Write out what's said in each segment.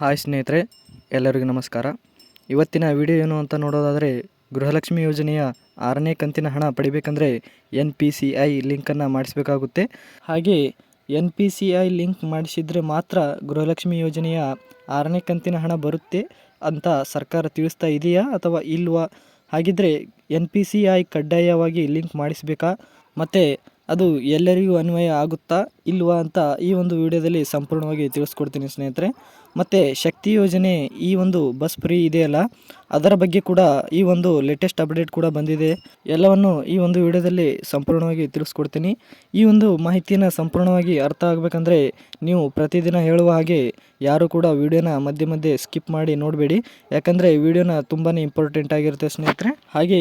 Hi ಸ್ನೇಹಿತರೆ, ಎಲ್ಲರಿಗೂ ನಮಸ್ಕಾರ. ಇವತ್ತಿನ ವಿಡಿಯೋ ಏನು ಅಂತ ನೋಡೋದಾದರೆ, ಗೃಹಲಕ್ಷ್ಮಿ ಯೋಜನೆಯ ಆರನೇ ಕಂತಿನ ಹಣ ಪಡಿಬೇಕಂದ್ರೆ ಎನ್ ಪಿ ಸಿ ಐ ಲಿಂಕನ್ನು ಮಾಡಿಸಬೇಕಾಗುತ್ತೆ. ಹಾಗೆ, N P C I link ಮಾಡಿಸಿದರೆ ಮಾತ್ರ ಗೃಹಲಕ್ಷ್ಮಿ ಯೋಜನೆಯ ಆರನೇ ಕಂತಿನ ಹಣ ಬರುತ್ತೆ ಅಂತ ಸರ್ಕಾರ ತಿಳಿಸ್ತಾ ಇದೆಯಾ ಅಥವಾ ಇಲ್ವಾ? ಹಾಗಿದ್ದರೆ ಎನ್ ಪಿ ಸಿ ಐ ಕಡ್ಡಾಯವಾಗಿ ಲಿಂಕ್ ಮಾಡಿಸಬೇಕಾ? ಮತ್ತು ಅದು ಎಲ್ಲರಿಗೂ ಅನ್ವಯ ಆಗುತ್ತಾ ಇಲ್ವಾ ಅಂತ ಈ ಒಂದು ವಿಡಿಯೋದಲ್ಲಿ ಸಂಪೂರ್ಣವಾಗಿ ತಿಳಿಸ್ಕೊಡ್ತೀನಿ ಸ್ನೇಹಿತರೆ. ಮತ್ತು ಶಕ್ತಿ ಯೋಜನೆ ಈ ಒಂದು ಬಸ್ ಫ್ರೀ ಇದೆಯಲ್ಲ, ಅದರ ಬಗ್ಗೆ ಕೂಡ ಈ ಒಂದು ಲೇಟೆಸ್ಟ್ ಅಪ್ಡೇಟ್ ಕೂಡ ಬಂದಿದೆ. ಎಲ್ಲವನ್ನು ಈ ಒಂದು ವಿಡಿಯೋದಲ್ಲಿ ಸಂಪೂರ್ಣವಾಗಿ ತಿಳಿಸ್ಕೊಡ್ತೀನಿ. ಈ ಒಂದು ಮಾಹಿತಿಯನ್ನು ಸಂಪೂರ್ಣವಾಗಿ ಅರ್ಥ ಆಗಬೇಕಂದ್ರೆ ನೀವು ಪ್ರತಿದಿನ ಹೇಳುವ ಹಾಗೆ ಯಾರು ಕೂಡ ವಿಡಿಯೋನ ಮಧ್ಯೆ ಮಧ್ಯೆ ಸ್ಕಿಪ್ ಮಾಡಿ ನೋಡಬೇಡಿ. ಯಾಕಂದರೆ ವಿಡಿಯೋನ ತುಂಬಾ ಇಂಪಾರ್ಟೆಂಟ್ ಆಗಿರುತ್ತೆ ಸ್ನೇಹಿತರೆ. ಹಾಗೆ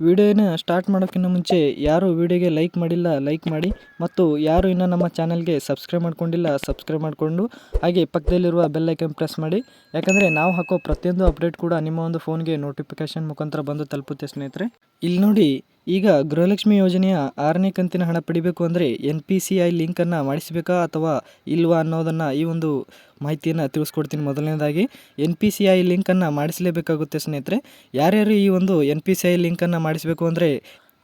ವಿಡಿಯೋನ ಸ್ಟಾರ್ಟ್ ಮಾಡೋಕ್ಕಿಂತ ಮುಂಚೆ ಯಾರು ವಿಡಿಯೋಗೆ ಲೈಕ್ ಮಾಡಿಲ್ಲ, ಲೈಕ್ ಮಾಡಿ ಮತ್ತು ಯಾರು ಇನ್ನೂ ನಮ್ಮ ಚಾನಲ್ಗೆ ಸಬ್ಸ್ಕ್ರೈಬ್ ಮಾಡ್ಕೊಂಡಿಲ್ಲ, ಸಬ್ಸ್ಕ್ರೈಬ್ ಮಾಡಿಕೊಂಡು ಹಾಗೆ ಪಕ್ಕದಲ್ಲಿರುವ ಬೆಲ್ಲೈಕನ್ ಪ್ರೆಸ್ ಮಾಡಿ. ಯಾಕಂದರೆ ನಾವು ಹಾಕೋ ಪ್ರತಿಯೊಂದು ಅಪ್ಡೇಟ್ ಕೂಡ ನಿಮ್ಮ ಒಂದು ಫೋನ್ಗೆ ನೋಟಿಫಿಕೇಶನ್ ಮುಖಾಂತರ ಬಂದು ತಲುಪುತ್ತೆ ಸ್ನೇಹಿತರೆ. ಇಲ್ಲಿ ನೋಡಿ ಈಗ ಗೃಹಲಕ್ಷ್ಮಿ ಯೋಜನೆಯ ಆರನೇ ಕಂತಿನ ಹಣ ಪಡಿಬೇಕು ಅಂದರೆ ಎನ್ ಪಿ ಸಿ ಐ ಲಿಂಕನ್ನು ಮಾಡಿಸಬೇಕಾ ಅಥವಾ ಇಲ್ವಾ ಅನ್ನೋದನ್ನು ಈ ಒಂದು ಮಾಹಿತಿಯನ್ನು ತಿಳಿಸ್ಕೊಡ್ತೀನಿ ಮೊದಲನೇದಾಗಿ. ಎನ್ ಪಿ ಸಿ ಐ ಲಿಂಕನ್ನು ಮಾಡಿಸಲೇಬೇಕಾಗುತ್ತೆ ಸ್ನೇಹಿತರೆ. ಯಾರ್ಯಾರು ಈ ಒಂದು ಎನ್ ಪಿ ಸಿ ಐ ಲಿಂಕನ್ನು ಮಾಡಿಸಬೇಕು ಅಂದರೆ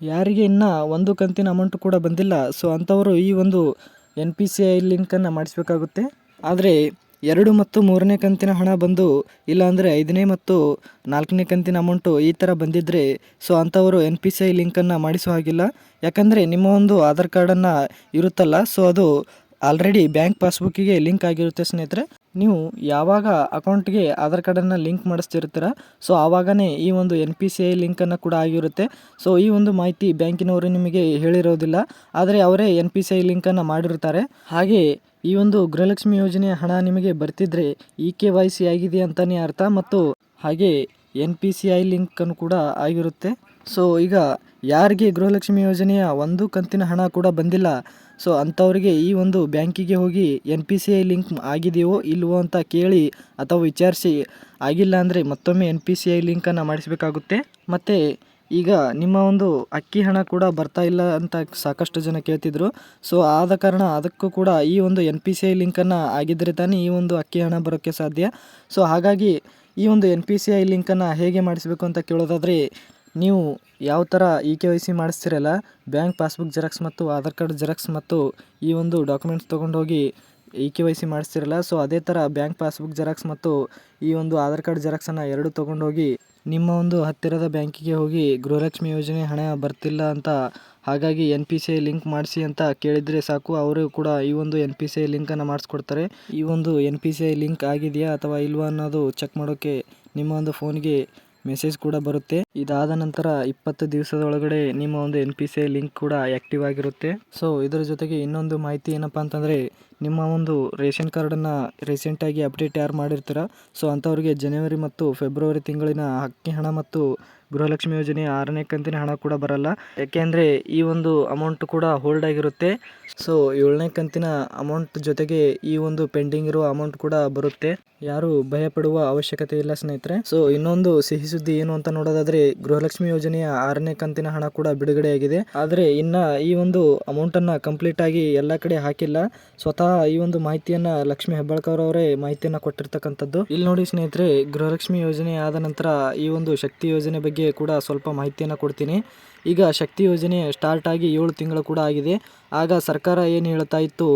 ಯಾರಿಗೆ ಇನ್ನೂ ಒಂದು ಕಂತಿನ ಅಮೌಂಟ್ ಕೂಡ ಬಂದಿಲ್ಲ ಸೊ ಅಂಥವರು ಈ ಒಂದು ಎನ್ ಪಿ ಸಿ ಐ ಲಿಂಕನ್ನು ಮಾಡಿಸಬೇಕಾಗುತ್ತೆ. ಆದರೆ ಎರಡು ಮತ್ತು ಮೂರನೇ ಕಂತಿನ ಹಣ ಬಂದು ಇಲ್ಲಾಂದರೆ ಐದನೇ ಮತ್ತು ನಾಲ್ಕನೇ ಕಂತಿನ ಅಮೌಂಟು ಈ ಥರ ಬಂದಿದ್ದರೆ ಸೊ ಅಂಥವರು ಎನ್ ಪಿ ಸಿ ಐ ಲಿಂಕನ್ನು ಮಾಡಿಸೋ ಹಾಗಿಲ್ಲ. ಯಾಕಂದರೆ ನಿಮ್ಮ ಒಂದು ಆಧಾರ್ ಕಾರ್ಡನ್ನು ಇರುತ್ತಲ್ಲ ಸೊ ಅದು ಆಲ್ರೆಡಿ ಬ್ಯಾಂಕ್ ಪಾಸ್ಬುಕ್ಕಿಗೆ ಲಿಂಕ್ ಆಗಿರುತ್ತೆ ಸ್ನೇಹಿತರೆ. ನೀವು ಯಾವಾಗ ಅಕೌಂಟ್ಗೆ ಆಧಾರ್ ಕಾರ್ಡನ್ನು ಲಿಂಕ್ ಮಾಡಿಸ್ತಿರ್ತೀರ ಸೊ ಆವಾಗನೇ ಈ ಒಂದು ಎನ್ ಪಿ ಸಿ ಐ ಲಿಂಕನ್ನು ಕೂಡ ಆಗಿರುತ್ತೆ. ಸೊ ಈ ಒಂದು ಮಾಹಿತಿ ಬ್ಯಾಂಕಿನವರು ನಿಮಗೆ ಹೇಳಿರೋದಿಲ್ಲ, ಆದರೆ ಅವರೇ ಎನ್ ಪಿ ಸಿ ಐ ಲಿಂಕನ್ನು ಮಾಡಿರ್ತಾರೆ. ಹಾಗೆ ಈ ಒಂದು ಗೃಹಲಕ್ಷ್ಮಿ ಯೋಜನೆಯ ಹಣ ನಿಮಗೆ ಬರ್ತಿದ್ರೆ ಇ ಕೆ ವೈ ಸಿ ಆಗಿದೆ ಅಂತಲೇ ಅರ್ಥ, ಮತ್ತು ಹಾಗೆ ಎನ್ ಪಿ ಸಿ ಐ ಲಿಂಕನ್ನು ಕೂಡ ಆಗಿರುತ್ತೆ. ಸೊ ಈಗ ಯಾರಿಗೆ ಗೃಹಲಕ್ಷ್ಮಿ ಯೋಜನೆಯ ಒಂದು ಕಂತಿನ ಹಣ ಕೂಡ ಬಂದಿಲ್ಲ ಸೊ ಅಂಥವ್ರಿಗೆ ಈ ಒಂದು ಬ್ಯಾಂಕಿಗೆ ಹೋಗಿ N P C I link ಆಗಿದೆಯೋ ಇಲ್ವೋ ಅಂತ ಕೇಳಿ ಅಥವಾ ವಿಚಾರಿಸಿ, ಆಗಿಲ್ಲ ಅಂದರೆ ಮತ್ತೊಮ್ಮೆ ಎನ್ ಪಿ ಸಿ ಐ ಲಿಂಕನ್ನು ಮಾಡಿಸಬೇಕಾಗುತ್ತೆ. ಮತ್ತು ಈಗ ನಿಮ್ಮ ಒಂದು ಅಕ್ಕಿ ಹಣ ಕೂಡ ಬರ್ತಾ ಇಲ್ಲ ಅಂತ ಸಾಕಷ್ಟು ಜನ ಕೇಳ್ತಿದ್ರು. ಸೊ ಆದ ಕಾರಣ ಅದಕ್ಕೂ ಕೂಡ ಈ ಒಂದು ಎನ್ ಪಿ ಸಿ ಐ ಲಿಂಕನ್ನು ಆಗಿದ್ದರೆ ತಾನೇ ಈ ಒಂದು ಅಕ್ಕಿ ಹಣ ಬರೋಕ್ಕೆ ಸಾಧ್ಯ. ಸೊ ಹಾಗಾಗಿ ಈ ಒಂದು ಎನ್ ಪಿ ಸಿ ಐ ಲಿಂಕನ್ನು ಹೇಗೆ ಮಾಡಿಸಬೇಕು ಅಂತ ಕೇಳೋದಾದರೆ ನೀವು ಯಾವ ಥರ ಇ ಕೆ ವೈ ಸಿ ಮಾಡಿಸ್ತೀರಲ್ಲ, ಬ್ಯಾಂಕ್ ಪಾಸ್ಬುಕ್ ಜೆರಾಕ್ಸ್ ಮತ್ತು ಆಧಾರ್ ಕಾರ್ಡ್ ಜೆರಾಕ್ಸ್ ಮತ್ತು ಈ ಒಂದು ಡಾಕ್ಯುಮೆಂಟ್ಸ್ ಕೆ ವೈ ಸಿ ಮಾಡಿಸ್ತಿರಲ್ಲ, ಸೊ ಅದೇ ಥರ ಬ್ಯಾಂಕ್ ಪಾಸ್ಬುಕ್ ಜೆರಾಕ್ಸ್ ಮತ್ತು ಈ ಒಂದು ಆಧಾರ್ ಕಾರ್ಡ್ ಜೆರಾಕ್ಸನ್ನು ಎರಡು ತೊಗೊಂಡೋಗಿ ನಿಮ್ಮ ಒಂದು ಹತ್ತಿರದ ಬ್ಯಾಂಕಿಗೆ ಹೋಗಿ ಗೃಹಲಕ್ಷ್ಮಿ ಯೋಜನೆ ಹಣ ಬರ್ತಿಲ್ಲ ಅಂತ ಹಾಗಾಗಿ N P C I link ಮಾಡಿಸಿ ಅಂತ ಕೇಳಿದರೆ ಸಾಕು, ಅವರು ಕೂಡ ಈ ಒಂದು ಎನ್ ಪಿ ಸಿ ಐ ಲಿಂಕನ್ನು ಮಾಡಿಸ್ಕೊಡ್ತಾರೆ. ಈ ಒಂದು N P C I link ಆಗಿದೆಯಾ ಅಥವಾ ಇಲ್ವಾ ಅನ್ನೋದು ಚೆಕ್ ಮಾಡೋಕ್ಕೆ ನಿಮ್ಮ ಒಂದು ಫೋನ್ಗೆ ಮೆಸೇಜ್ ಕೂಡ ಬರುತ್ತೆ. ಇದಾದ ನಂತರ ಇಪ್ಪತ್ತು ದಿವಸದ ಒಳಗಡೆ ನಿಮ್ಮ ಒಂದು ಎನ್ ಪಿ ಸಿ ಲಿಂಕ್ ಕೂಡ ಆಕ್ಟಿವ್ ಆಗಿರುತ್ತೆ. ಸೊ ಇದರ ಜೊತೆಗೆ ಇನ್ನೊಂದು ಮಾಹಿತಿ ಏನಪ್ಪ ಅಂತಂದರೆ, ನಿಮ್ಮ ಒಂದು ರೇಷನ್ ಕಾರ್ಡನ್ನು ರೀಸೆಂಟಾಗಿ ಅಪ್ಡೇಟ್ ಯಾರು ಮಾಡಿರ್ತೀರ? ಸೊ ಅಂಥವ್ರಿಗೆ ಜನವರಿ ಮತ್ತು ಫೆಬ್ರವರಿ ತಿಂಗಳಿನ ಅಕ್ಕಿ ಹಣ ಮತ್ತು ಗೃಹಲಕ್ಷ್ಮಿ ಯೋಜನೆ ಆರನೇ ಕಂತಿನ ಹಣ ಕೂಡ ಬರಲ್ಲ. ಯಾಕೆಂದರೆ ಈ ಒಂದು ಅಮೌಂಟ್ ಕೂಡ ಹೋಲ್ಡ್ ಆಗಿರುತ್ತೆ. ಸೊ ಏಳನೇ ಕಂತಿನ ಅಮೌಂಟ್ ಜೊತೆಗೆ ಈ ಒಂದು ಪೆಂಡಿಂಗ್ ಇರುವ ಅಮೌಂಟ್ ಕೂಡ ಬರುತ್ತೆ. ಯಾರು ಭಯ ಪಡುವ ಅವಶ್ಯಕತೆ ಇಲ್ಲ ಸ್ನೇಹಿತರೆ. ಸೊ ಇನ್ನೊಂದು ಸಿಹಿ ಸುದ್ದಿ ಏನು ಅಂತ ನೋಡೋದಾದ್ರೆ, ಗೃಹಲಕ್ಷ್ಮಿ ಯೋಜನೆಯ ಆರನೇ ಕಂತಿನ ಹಣ ಕೂಡ ಬಿಡುಗಡೆಯಾಗಿದೆ. ಆದರೆ, ಇನ್ನ ಈ ಒಂದು ಅಮೌಂಟ್ ಅನ್ನ ಕಂಪ್ಲೀಟ್ ಆಗಿ ಎಲ್ಲ ಕಡೆ ಹಾಕಿಲ್ಲ. ಸ್ವತಃ ಈ ಒಂದು ಮಾಹಿತಿಯನ್ನ ಲಕ್ಷ್ಮಿ ಹೆಬ್ಬಾಳ್ಕರ್ ಅವರೇ ಮಾಹಿತಿಯನ್ನ ಕೊಟ್ಟಿರ್ತಕ್ಕಂಥದ್ದು. ಇಲ್ಲಿ ನೋಡಿ ಸ್ನೇಹಿತರೆ, ಗೃಹಲಕ್ಷ್ಮಿ ಯೋಜನೆ ಆದ ನಂತರ ಈ ಒಂದು ಶಕ್ತಿ ಯೋಜನೆ ಬಗ್ಗೆ ಕೂಡ ಸ್ವಲ್ಪ ಮಾಹಿತಿಯನ್ನು ಕೊಡ್ತೀನಿ. ಈಗ ಶಕ್ತಿ ಯೋಜನೆ ಸ್ಟಾರ್ಟ್ ಆಗಿ ಏಳು ತಿಂಗಳು ಕೂಡ ಆಗಿದೆ. ಆಗ ಸರ್ಕಾರ ಏನು ಹೇಳ್ತಾ ಇತ್ತು?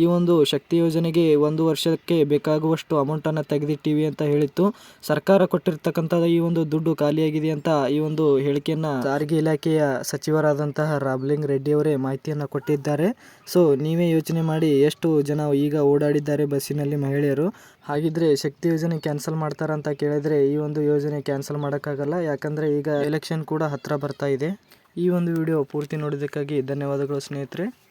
ಈ ಒಂದು ಶಕ್ತಿ ಯೋಜನೆಗೆ ಒಂದು ವರ್ಷಕ್ಕೆ ಬೇಕಾಗುವಷ್ಟು ಅಮೌಂಟನ್ನು ತೆಗೆದಿಟ್ಟಿವಿ ಅಂತ ಹೇಳಿತ್ತು. ಸರ್ಕಾರ ಕೊಟ್ಟಿರ್ತಕ್ಕಂಥ ಈ ಒಂದು ದುಡ್ಡು ಖಾಲಿಯಾಗಿದೆ ಅಂತ ಈ ಒಂದು ಹೇಳಿಕೆಯನ್ನು ಸಾರಿಗೆ ಇಲಾಖೆಯ ಸಚಿವರಾದಂತಹ ರಾಬ್ಲಿಂಗ್ ರೆಡ್ಡಿ ಅವರೇ ಮಾಹಿತಿಯನ್ನು ಕೊಟ್ಟಿದ್ದಾರೆ. ಸೊ ನೀವೇ ಯೋಚನೆ ಮಾಡಿ ಎಷ್ಟು ಜನ ಈಗ ಓಡಾಡಿದ್ದಾರೆ ಬಸ್ಸಿನಲ್ಲಿ ಮಹಿಳೆಯರು. ಹಾಗಿದ್ರೆ ಶಕ್ತಿ ಯೋಜನೆ ಕ್ಯಾನ್ಸಲ್ ಮಾಡ್ತಾರಂತ ಕೇಳಿದ್ರೆ ಈ ಒಂದು ಯೋಜನೆ ಕ್ಯಾನ್ಸಲ್ ಮಾಡೋಕ್ಕಾಗಲ್ಲ. ಯಾಕಂದರೆ ಈಗ ಎಲೆಕ್ಷನ್ ಕೂಡ ಹತ್ತಿರ ಬರ್ತಾ ಇದೆ. ಈ ಒಂದು ವಿಡಿಯೋ ಪೂರ್ತಿ ನೋಡಿದ್ದಕ್ಕಾಗಿ ಧನ್ಯವಾದಗಳು ಸ್ನೇಹಿತರೆ.